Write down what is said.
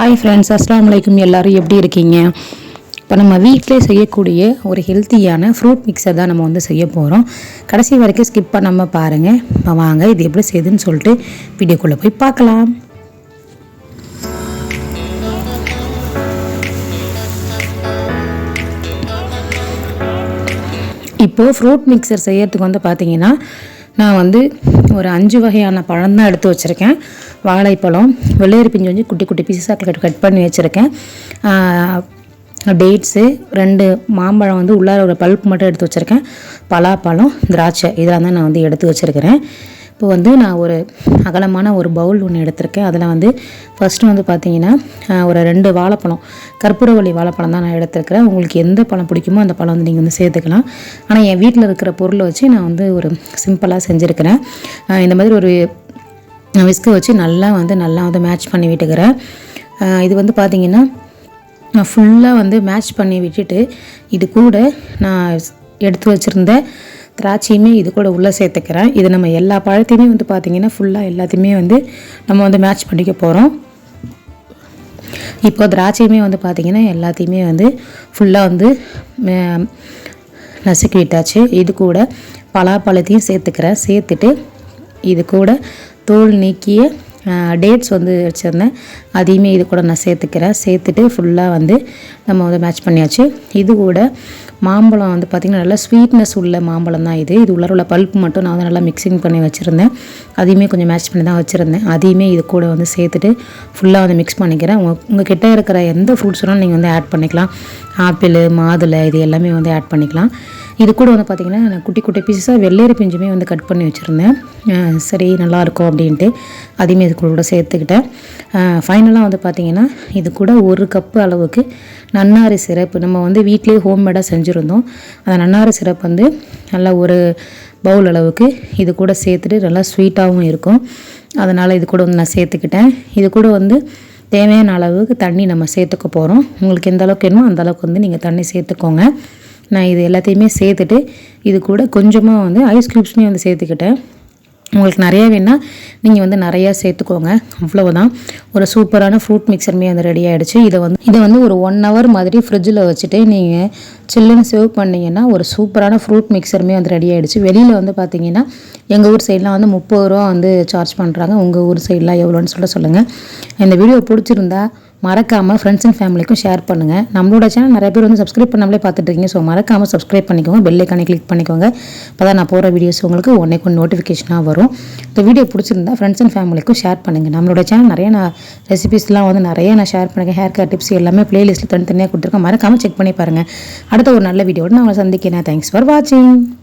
Hi friends அஸ்லாம் வலைக்கும் எல்லோரும் எப்படி இருக்கீங்க? இப்போ நம்ம வீட்டிலே செய்யக்கூடிய ஒரு ஹெல்த்தியான ஃப்ரூட் மிக்சர் தான் நம்ம வந்து செய்ய போகிறோம் கடைசி வரைக்கும் ஸ்கிப் பண்ணாமல் பாருங்கள் இப்போ வாங்க இது எப்படி செய்யுதுன்னு சொல்லிட்டு வீடியோக்குள்ளே போய் பார்க்கலாம். இப்போது ஃப்ரூட் மிக்சர் செய்யறதுக்கு வந்து பார்த்தீங்கன்னா நான் வந்து ஒரு அஞ்சு வகையான பழம் தான் எடுத்து வச்சுருக்கேன். வாழைப்பழம் வெள்ளையரி பிஞ்சு வந்து குட்டி குட்டி பீஸாக கட் கட் பண்ணி வச்சுருக்கேன். டேட்ஸு ரெண்டு மாம்பழம் வந்து உள்ளார ஒரு பல்ப் மட்டும் எடுத்து வச்சுருக்கேன். பலாப்பழம் திராட்சை இதெல்லாம் தான் நான் வந்து எடுத்து வச்சுருக்கிறேன். இப்போ வந்து நான் ஒரு அகலமான ஒரு பவுல் ஒன்று எடுத்திருக்கேன். அதில் வந்து ஃபஸ்ட்டு வந்து பார்த்தீங்கன்னா ஒரு ரெண்டு வாழைப்பழம் கற்பூரவள்ளி வாழைப்பழம் தான் நான் எடுத்திருக்கிறேன். உங்களுக்கு எந்த பழம் பிடிக்குமோ அந்த பழம் வந்து நீங்கள் வந்து சேர்த்துக்கலாம். ஆனால் என் வீட்டில் இருக்கிற பொருளை வச்சு நான் வந்து ஒரு சிம்பிளாக செஞ்சுருக்கிறேன். இந்த மாதிரி ஒரு விஸ்கை வச்சு நல்லா வந்து நல்லா வந்து மேட்ச் பண்ணி விட்டுக்கிறேன். இது வந்து பார்த்திங்கன்னா நான் ஃபுல்லாக வந்து மேட்ச் பண்ணி விட்டுட்டு இது கூட நான் எடுத்து வச்சுருந்தேன் திராட்சையுமே இது கூட உள்ளே சேர்த்துக்கிறேன். இது நம்ம எல்லா பழத்தையுமே வந்து பார்த்திங்கன்னா ஃபுல்லாக எல்லாத்தையுமே வந்து நம்ம வந்து மேட்ச் பண்ணிக்க போகிறோம் இப்போ திராட்சையுமே வந்து பார்த்திங்கன்னா எல்லாத்தையுமே வந்து ஃபுல்லாக வந்து நசுக்கி விட்டாச்சு. இது கூட பலாப்பழத்தையும் சேர்த்துக்கிறேன். சேர்த்துட்டு இது கூட தோல் நீக்கிய டேட்ஸ் வந்து வச்சுருந்தேன். அதையுமே இது கூட நான் சேர்த்துக்கிறேன். சேர்த்துட்டு ஃபுல்லாக வந்து நம்ம வந்து மேட்ச் பண்ணியாச்சு. இது கூட மாம்பழம் வந்து பார்த்திங்கன்னா நல்லா ஸ்வீட்னஸ் உள்ள மாம்பழம் தான் இது. இது உள்ளார உள்ள பல்ப் மட்டும் நான் வந்து நல்லா மிக்சிங் பண்ணி வச்சுருந்தேன். அதையுமே கொஞ்சம் மேட்ச் பண்ணி தான் வச்சுருந்தேன். அதையுமே இது கூட வந்து சேர்த்துட்டு ஃபுல்லாக வந்து மிக்ஸ் பண்ணிக்கிறேன். உங்கள் உங்கள் கிட்டே இருக்கிற எந்த ஃப்ரூட்ஸ் வேணாலும் நீங்கள் வந்து ஆட் பண்ணிக்கலாம். ஆப்பிள் மாதுளை இது எல்லாமே வந்து ஆட் பண்ணிக்கலாம். இது கூட வந்து பார்த்திங்கன்னா நான் குட்டி குட்டி பீஸாக வெள்ளேரி பிஞ்சுமே வந்து கட் பண்ணி வச்சுருந்தேன். சரி நல்லாயிருக்கும் அப்படின்ட்டு. அதையுமே இது கூட சேர்த்துக்கிட்டேன். ஃபைனலாக வந்து பார்த்திங்கன்னா இது கூட ஒரு கப்பு அளவுக்கு நன்னாரி சிரப்பு. நம்ம வந்து வீட்லேயே ஹோம்மேடாக செஞ்சுருந்தோம். அந்த நன்னாரி சிரப் வந்து நல்லா ஒரு பவுல் அளவுக்கு இது கூட சேர்த்துட்டு நல்லா ஸ்வீட்டாகவும் இருக்கும். அதனால் இது கூட வந்து நான் சேர்த்துக்கிட்டேன். இது கூட வந்து தேவையான அளவுக்கு தண்ணி நம்ம சேர்த்துக்க போகிறோம் உங்களுக்கு எந்த அளவுக்கு வேணுமோ அந்த அளவுக்கு வந்து நீங்கள் தண்ணி சேர்த்துக்கோங்க. நான் இது எல்லாத்தையுமே சேர்த்துட்டு இது கூட கொஞ்சமாக வந்து ஐஸ் க்யூப்ஸுமே வந்து சேர்த்துக்கிட்டேன். உங்களுக்கு நிறையா வேணால் நீங்கள் வந்து நிறையா சேர்த்துக்கோங்க. அவ்வளவுதான். ஒரு சூப்பரான ஃப்ரூட் மிக்சருமே வந்து ரெடி ஆகிடுச்சு இதை வந்து இதை வந்து ஒரு ஒன் ஹவர் மாதிரி ஃப்ரிட்ஜில் வச்சுட்டு நீங்கள் சில்லுன்னு சேவ் பண்ணிங்கன்னா ஒரு சூப்பரான ஃப்ரூட் மிக்சருமே வந்து ரெடி ஆகிடுச்சு வெளியில் வந்து பார்த்தீங்கன்னா எங்கள் ஊர் சைட்லாம் வந்து முப்பது ரூபா வந்து சார்ஜ் பண்ணுறாங்க உங்கள் ஊர் சைட்லாம் எவ்வளோன்னு சொல்ல சொல்லுங்கள் இந்த வீடியோ பிடிச்சிருந்தா மறக்காமல் ஃப்ரெண்ட்ஸ் அண்ட் ஃபேமிலிக்கும் ஷேர் பண்ணுங்கள் நம்மளோட சேனல் நிறைய பேர் வந்து சப்ஸ்கிரைப் பண்ணாமலே பார்த்துட்டு இருக்கீங்க ஸோ மறக்காமல் சப்ஸ்கிரைப் பண்ணிக்கோங்க பெல்லைக்கானே கிளிக் பண்ணிக்கோங்க. இப்போ தான் நான் போகிற வீடியோஸ் உங்களுக்கு ஒன்றைக்கு ஒன்று நோட்டிஃபிகேஷனாக வரும். இந்த வீடியோ பிடிச்சிருந்தா ஃப்ரெண்ட்ஸ் அண்ட் ஃபேமிலிக்கும் ஷேர் பண்ணுங்கள் நம்மளோட சேனல் நிறைய நான் ரெசிபிஸ்லாம் வந்து நிறைய நான் ஷேர் பண்ணுறேன் ஹேர் கேர் டிப்ஸ் எல்லாமே ப்ளேலிஸ்ட்டில் தனித்தனியாக கொடுத்துருக்கேன். மறக்காமல் செக் பண்ணி பாருங்கள் அடுத்த ஒரு நல்ல வீடியோட நான் உங்களை சந்திக்கிறேன். தேங்க்ஸ் ஃபார் வாட்சிங்